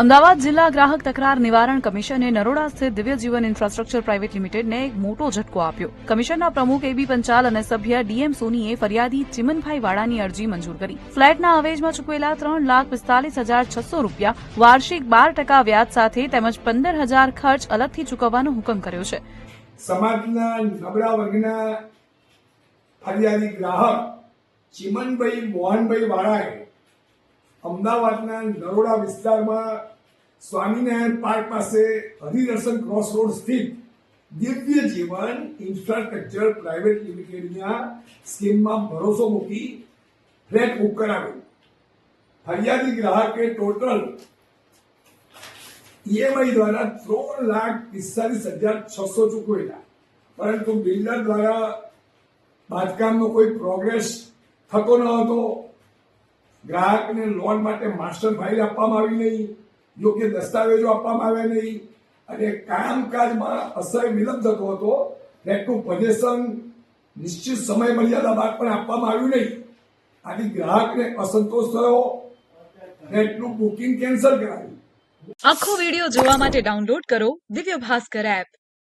અમદાવાદ જિલ્લા ગ્રાહક તકરાર નિવારણ કમિશને નરોડા સ્થિત દિવ્ય જીવન ઇન્ફ્રાસ્ટ્રક્ચર પ્રાઇવેટ લિમિટેડને એક મોટો ઝટકો આપ્યો. કમિશનના પ્રમુખ એબી પંચાલ અને સભ્ય ડીએમ સોનીએ ફરિયાદી ચિમનભાઈ વાડાની અરજી મંજૂર કરી. ફ્લેટના અવેજમાં ચૂકવેલા ત્રણ લાખ પિસ્તાલીસ હજાર છસો રૂપિયા વાર્ષિક બાર ટકા વ્યાજ સાથે તેમજ પંદર હજાર ખર્ચ અલગથી ચૂકવવાનો હુકમ કર્યો છે. સમાજના ગ્રાહક ચિમનભાઈ મોહનભાઈ વાળાએ અમદાવાદના નરોડા વિસ્તારમાં સ્વામિનારાયણ પાર્ક પાસે હરિદર્શન ક્રોસ રોડ સ્થિત દિવ્ય જીવન ઇન્ફ્રાસ્ટ્રક્ચર પ્રાઇવેટ લિમિટેડના સ્કીમમાં ભરોસો મૂકી ફ્લેટ બુક કરાવ્યો. ફરિયાદી ગ્રાહકે ટોટલ ઈએમઆઈ દ્વારા ત્રણ લાખ પિસ્તાલીસ હજાર છસો ચૂકવેલા. પરંતુ બિલ્ડર દ્વારા બાંધકામનો કોઈ પ્રોગ્રેસ થતો ન હતો. ગ્રાહકને લોન માટે માસ્ટર ફાઇલ આપવામાં આવી નહીં, યોગ્ય દસ્તાવેજો આપવામાં આવ્યા નહીં અને કામકાજમાં અસહ્ય વિલંબ થતો હતો. ફ્લેટનું પજેશન નિશ્ચિત સમય મર્યાદા બાદ પણ આપવામાં આવ્યું નહીં. આથી ગ્રાહકને અસંતોષ થયો. ફ્લેટનું બુકિંગ કેન્સલ કરાવ્યું આખો વિડિયો જોવા માટે ડાઉનલોડ કરો દિવ્ય ભાસ્કર એપ